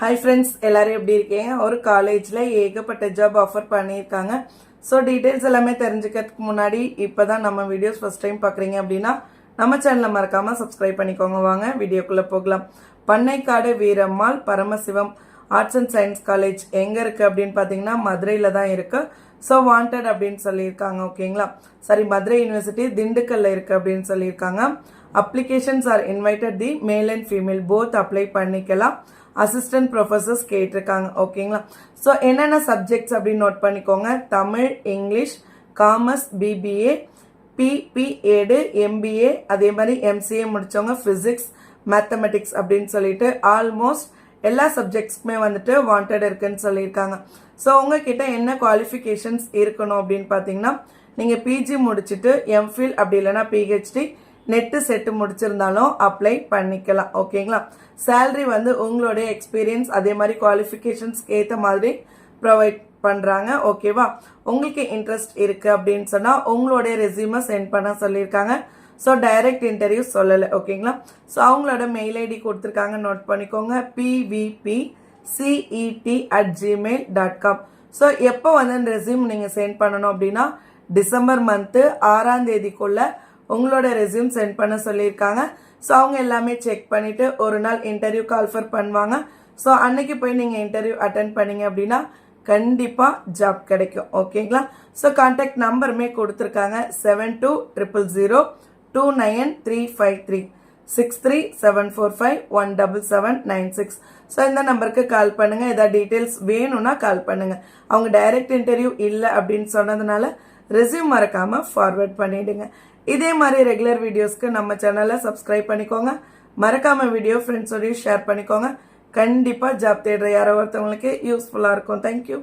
Hi friends எல்லாரும் எப்படி இருக்கீங்க? ஒரு காலேஜில் ஏகப்பட்ட ஜாப் ஆஃபர் பண்ணியிருக்காங்க. ஸோ டீட்டெயில்ஸ் எல்லாமே தெரிஞ்சுக்கிறதுக்கு முன்னாடி இப்போ தான் நம்ம வீடியோஸ் ஃபஸ்ட் டைம் பார்க்குறீங்க அப்படின்னா நம்ம சேனலை மறக்காமல் சப்ஸ்கிரைப் பண்ணிக்கோங்க. வாங்க வீடியோக்குள்ளே போகலாம். Pannaikadu Veerammal Paramasivam arts and science college எங்கே இருக்குது அப்படின்னு பார்த்தீங்கன்னா மதுரையில் தான் இருக்குது ஸோ வாண்டட் அப்படின்னு சொல்லியிருக்காங்க ஓகேங்களா சாரி மதுரை யூனிவர்சிட்டி திண்டுக்கல்லில் இருக்குது அப்படின்னு சொல்லியிருக்காங்க. Applications are invited the male and female both apply பண்ணிக்கலாம். அசிஸ்டன்ட் ப்ரொஃபசர்ஸ் கேட்டிருக்காங்க. ஓகேங்களா ஸோ என்னென்ன சப்ஜெக்ட்ஸ் அப்படின்னு நோட் பண்ணிக்கோங்க. தமிழ் இங்கிலீஷ் காமர்ஸ் பிபிஏ பிபிஏடு எம்பிஏ அதே மாதிரி எம்சிஏ முடிச்சவங்க ஃபிசிக்ஸ் மேத்தமெட்டிக்ஸ் அப்படின்னு சொல்லிட்டு ஆல்மோஸ்ட் எல்லா சப்ஜெக்ட்ஸ்க்குமே வந்துட்டு வாண்டட் இருக்குன்னு சொல்லியிருக்காங்க. ஸோ உங்ககிட்ட என்ன குவாலிஃபிகேஷன்ஸ் இருக்கணும் அப்படின்னு பார்த்தீங்கன்னா நீங்கள் பிஜி முடிச்சுட்டு எம்ஃபில் அப்படி இல்லைன்னா பிஹெச்டி நெட்டு செட்டு முடிச்சிருந்தாலும் அப்ளை பண்ணிக்கலாம் ஓகேங்களா சேலரி வந்து உங்களுடைய எக்ஸ்பீரியன்ஸ் அதே மாதிரி குவாலிஃபிகேஷன்ஸ்க்கு ஏற்ற மாதிரி ப்ரொவைட் பண்ணுறாங்க ஓகேவா உங்களுக்கு இன்ட்ரெஸ்ட் இருக்குது அப்படின்னு சொன்னால் உங்களுடைய ரெசியூமை சென்ட் பண்ண சொல்லியிருக்காங்க. ஸோ டைரக்ட் இன்டர்வியூ சொல்லலை ஓகேங்களா ஸோ அவங்களோட மெயில் ஐடி கொடுத்துருக்காங்க நோட் பண்ணிக்கோங்க PVP CET at Gmail dot com so எப்போ வந்து அந்த ரெசியூம் நீங்கள் சென்ட் பண்ணணும் அப்படின்னா டிசம்பர் மந்த்து ஆறாம் தேதிக்குள்ளே உங்களோட ரெசியூம் சென்ட் பண்ண சொல்லியிருக்காங்க. ஸோ அவங்க எல்லாமே செக் பண்ணிவிட்டு ஒரு நாள் இன்டர்வியூ கால்ஃபர் பண்ணுவாங்க. ஸோ அன்னைக்கு போய் நீங்கள் இன்டர்வியூ அட்டன் பண்ணீங்க அப்படின்னா கண்டிப்பாக ஜாப் கிடைக்கும். ஓகேங்களா ஸோ கான்டாக்ட் நம்பருமே கொடுத்துருக்காங்க. Seven two triple zero two nine three five three six three seven four five one double seven nine six so இந்த நம்பருக்கு கால் பண்ணுங்கள் ஏதாவது டீட்டெயில்ஸ் வேணும்னா கால் பண்ணுங்கள் அவங்க டைரக்ட் இன்டர்வியூ இல்லை அப்படின்னு சொன்னதுனால ரெஸ்யூம் மறக்காமல் ஃபார்வர்ட் பண்ணிவிடுங்க இதே மாதிரி ரெகுலர் வீடியோஸ்க்கு நம்ம சேனலை சப்ஸ்கிரைப் பண்ணிக்கோங்க. மறக்காம வீடியோ ஃப்ரெண்ட்ஸோடையும் ஷேர் பண்ணிக்கோங்க. கண்டிப்பாக ஜாப் தேடுற யாரோ ஒருத்தவங்களுக்கு யூஸ்ஃபுல்லாக இருக்கும். தேங்க்யூ